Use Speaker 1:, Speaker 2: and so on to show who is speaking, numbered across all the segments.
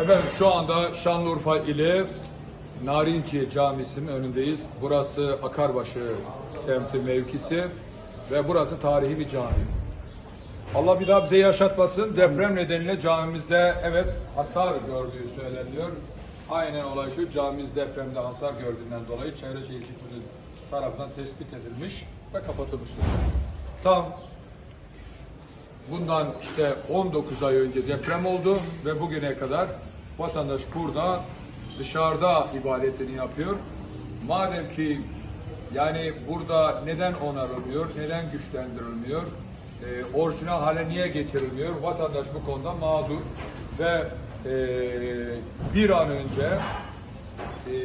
Speaker 1: Efendim şu anda Şanlıurfa ili Narinci Camisi'nin önündeyiz. Burası Akarbaşı semti mevkisi ve burası tarihi bir cami. Allah bir daha bize yaşatmasın. Deprem nedeniyle camimizde evet hasar gördüğü söyleniyor. Aynen olay şu camimiz depremde hasar gördüğünden dolayı Çevre Şehircilik tarafından tespit edilmiş ve kapatılmıştır. Tam Bundan işte 19 ay önce deprem oldu ve bugüne kadar vatandaş burada dışarıda ibadetini yapıyor. Madem ki yani burada neden onarılmıyor, neden güçlendirilmiyor, e, orijinal hale niye getirilmiyor? Vatandaş bu konuda mağdur ve e, bir an önce e,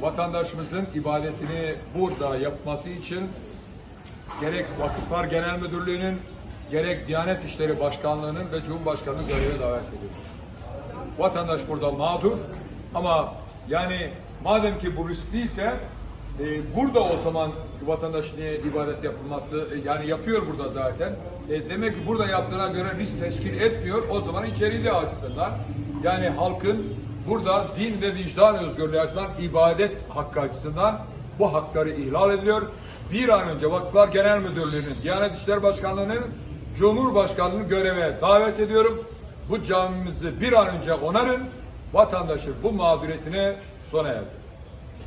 Speaker 1: vatandaşımızın ibadetini burada yapması için gerek Vakıflar Genel Müdürlüğü'nün gerek Diyanet İşleri Başkanlığı'nın ve Cumhurbaşkanı'nın göreve davet ediyoruz. Vatandaş burada mağdur ama yani madem ki bu riskliyse e, burada o zaman vatandaş niye ibadet yapılması e, yani yapıyor burada zaten. E, demek ki burada yaptığına göre risk teşkil etmiyor. O zaman içeriği de açsınlar. Yani halkın burada din ve vicdan özgürlüğü açısından ibadet hakkı açısından bu hakları ihlal ediliyor. Bir an önce Vakıflar Genel Müdürlüğü'nün, Diyanet İşleri Başkanlığı'nın, Cumhurbaşkanlığı'nın göreve davet ediyorum. Bu camimizi bir an önce onarın, vatandaşın bu mağduriyetine sona erdir.